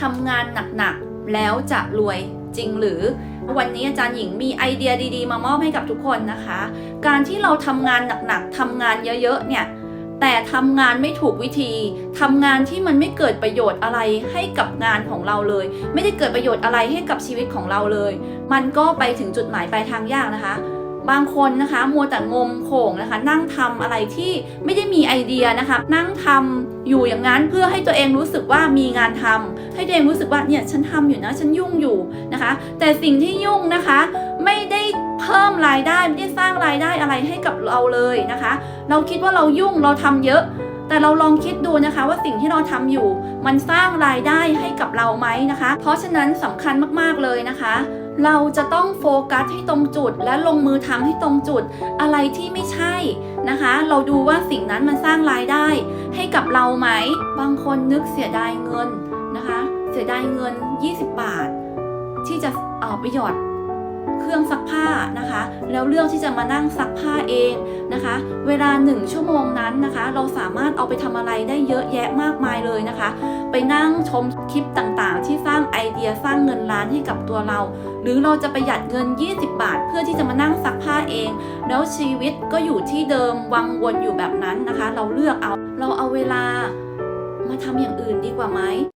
ทำงานหนักๆ แล้วจะรวยจริงหรือ วันนี้อาจารย์หญิงมีไอเดียดีๆ มามอบให้กับทุกคนนะคะ การที่เราทำงานหนักๆทำงานเยอะๆเนี่ยแต่ทำงานไม่ถูกวิธีทำงานที่มันไม่เกิดประโยชน์อะไรให้กับงานของเราเลย ไม่ได้เกิดประโยชน์อะไรให้กับชีวิตของเราเลย มันก็ไปถึงจุดหมายปลายทางยากนะคะ บางคนนะคะมัวแต่งมโขงนะคะ นั่งทำอะไรที่ไม่ได้มีไอเดียนะคะ นั่งทำอยู่อย่างนั้นเพื่อให้ตัวเองรู้สึกว่ามีงานทำให้ตัวเองรู้สึกว่าเนี่ยฉันทำอยู่นะฉันยุ่งอยู่นะคะ แต่สิ่งที่ยุ่งนะคะไม่ได้เพิ่มรายได้ไม่ได้สร้างรายได้อะไรให้กับเราเลยนะคะ เราคิดว่าเรายุ่งเราทำเยอะ แต่เราลองคิดดูนะคะว่าสิ่งที่เราทำอยู่ มันสร้างรายได้ให้กับเราไหมนะคะ เพราะฉะนั้นสำคัญมากๆเลยนะคะเราจะต้องโฟกัสให้ตรงจุด และลงมือทำให้ตรงจุด อะไรที่ไม่ใช่นะคะ เราดูว่าสิ่งนั้นมันสร้างรายได้ให้กับเราไหม บางคนนึกเสียดายเงินนะคะ เสียดายเงิน 20 บาท ที่จะเอาไปหยอด เครื่องซักผ้านะคะ แล้วเลือกที่จะมานั่งซักผ้าเองนะคะ เวลา 1 ชั่วโมงนั้นนะคะ เราสามารถเอาไปทำอะไรได้เยอะแยะมากมายเลยนะคะ ไปนั่งชมคลิปต่างๆ ที่สร้างไอเดียสร้างเงินล้านให้กับตัวเรา หรือเราจะประหยัดเงิน 20 บาท เพื่อที่จะมานั่งซักผ้าเอง แล้วชีวิตก็อยู่ที่เดิมวังวนอยู่แบบนั้นนะคะ เราเลือกเอาเราเอาเวลามาทำอย่างอื่นดีกว่าไหม